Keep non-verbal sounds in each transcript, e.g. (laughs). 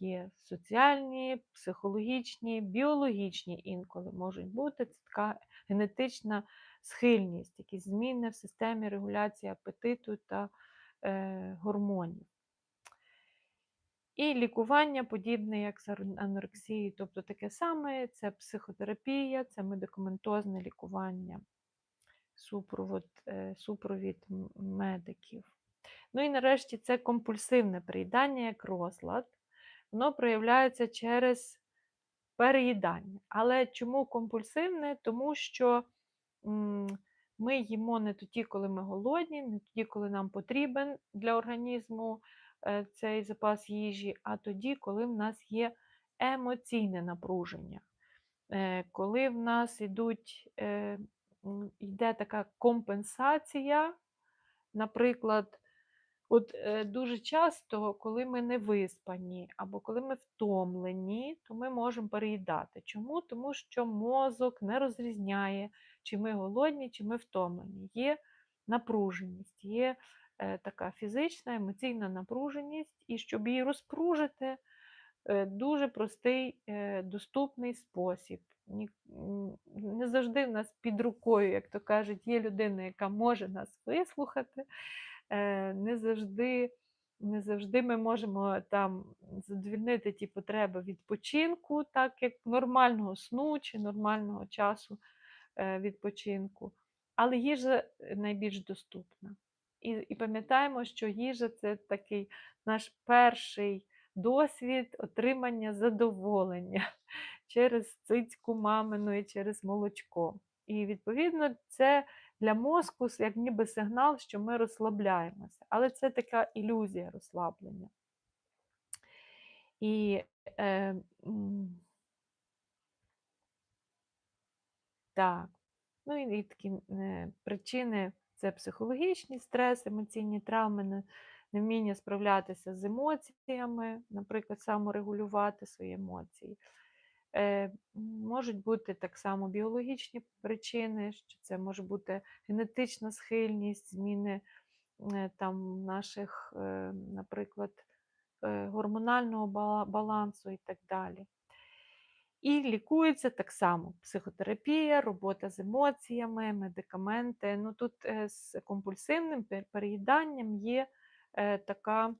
є соціальні, психологічні, біологічні інколи можуть бути. Це така генетична схильність, якісь зміни в системі регуляції апетиту та е, гормонів. І лікування подібне, як з анорексією, тобто таке саме, це психотерапія, це медикаментозне лікування, е, супровід медиків. Ну і нарешті це компульсивне приїдання як розлад. Воно проявляється через переїдання. Але чому компульсивне? Тому що ми їмо не тоді, коли ми голодні, не тоді, коли нам потрібен для організму е, цей запас їжі, а тоді, коли в нас є емоційне напруження. Е, Коли в нас ідуть, е, йде така компенсація, наприклад, От е, дуже часто, коли ми не виспані або коли ми втомлені, то ми можемо переїдати. Чому? Тому що мозок не розрізняє, чи ми голодні, чи ми втомлені. Є напруженість, є е, така фізична, емоційна напруженість, і щоб її розпружити, дуже простий, е, доступний спосіб. Не завжди в нас під рукою, як то кажуть, є людина, яка може нас вислухати. Е, Не завжди, не завжди ми можемо там задовільнити ті потреби відпочинку, так як нормального сну чи нормального часу е, відпочинку. Але їжа е, найбільш доступна. І, і пам'ятаємо, що їжа це такий наш перший досвід отримання задоволення (laughs) через цицьку мамину і через молочко. І відповідно це для мозку як ніби сигнал, що ми розслабляємося. Але це така ілюзія розслаблення. І е, так, ну і, такі е, причини це психологічний стрес, емоційні травми, невміння справлятися з емоціями, наприклад, саморегулювати свої емоції. Е, Можуть бути так само біологічні причини, що це може бути генетична схильність, зміни е, там наших, е, наприклад, гормонального балансу і так далі. І лікується так само психотерапія, робота з емоціями, медикаменти. Ну тут з компульсивним переїданням є така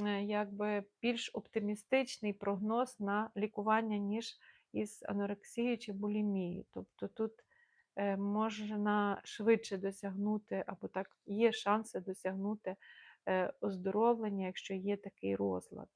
е, якби більш оптимістичний прогноз на лікування, ніж із анорексією чи булімією. Тобто тут е, можна швидше досягнути, або так є шанси досягнути е, оздоровлення, якщо є такий розлад.